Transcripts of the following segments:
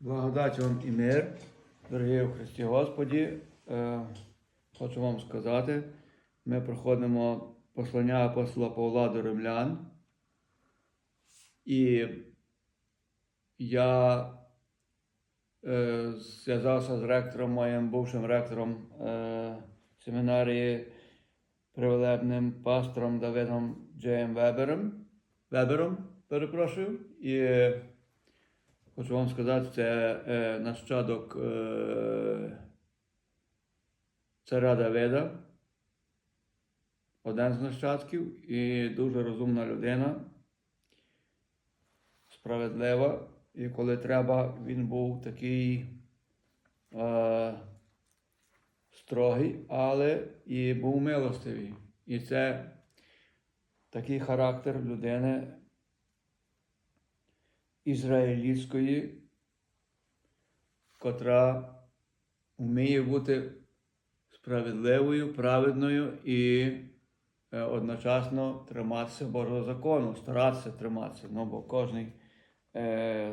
Благодать вам і мир, дорогі у Христі Господі. Е, хочу вам сказати, ми проходимо послання апостола Павла до римлян. І я е, зв'язався з ректором, моїм бувшим ректором е, семінарії, привелебним пастором Давидом Джеєм Вебером. Вебером, перепрошую. І Хочу вам сказати, це е, нащадок е, царя Давида, один з нащадків і дуже розумна людина, справедлива. І коли треба, він був такий е, строгий, але і був милостивий. І це такий характер людини ізраїльської, котра вміє бути справедливою, праведною і е, одночасно триматися Божого закону, старатися триматися. Ну, бо кожен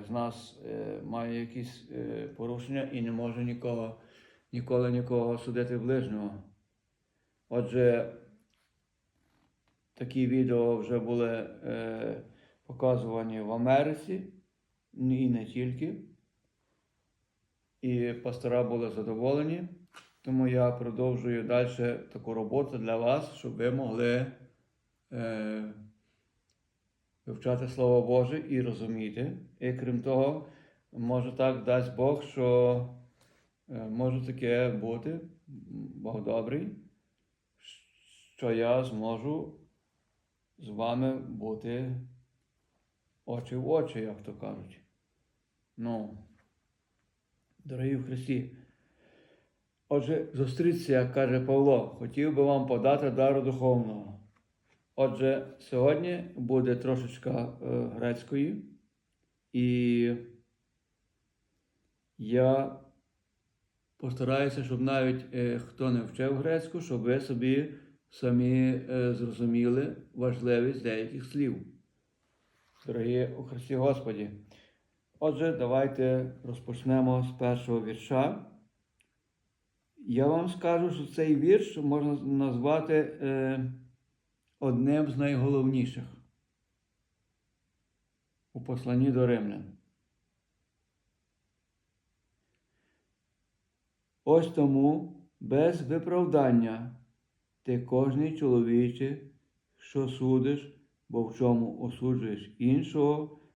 з нас е, має якісь е, порушення і не може нікого, ніколи нікого судити ближнього. Отже, такі відео вже були е, показувані в Америці і не тільки. І пастора були задоволені. Тому я продовжую далі таку роботу для вас, щоб ви могли е, вивчати Слово Боже і розуміти. І крім того, може так дасть Бог, що е, може таке бути, Бог добрий, що я зможу з вами бути очі в очі, як то кажуть. Ну, дорогі в Христі. Отже, зустріться, як каже Павло, хотів би вам подати дару духовного. Отже, сьогодні буде трошечка е, грецької, і я постараюся, щоб навіть е, хто не вчив грецьку, щоб ви собі самі е, зрозуміли важливість деяких слів. Дорогі у Христі Господі. Отже, давайте розпочнемо з першого вірша. Я вам скажу, що цей вірш можна назвати е, одним з найголовніших у посланні до римлян. Ось тому без виправдання ти кожний чоловіче, що судиш, бо в чому осуджуєш іншого,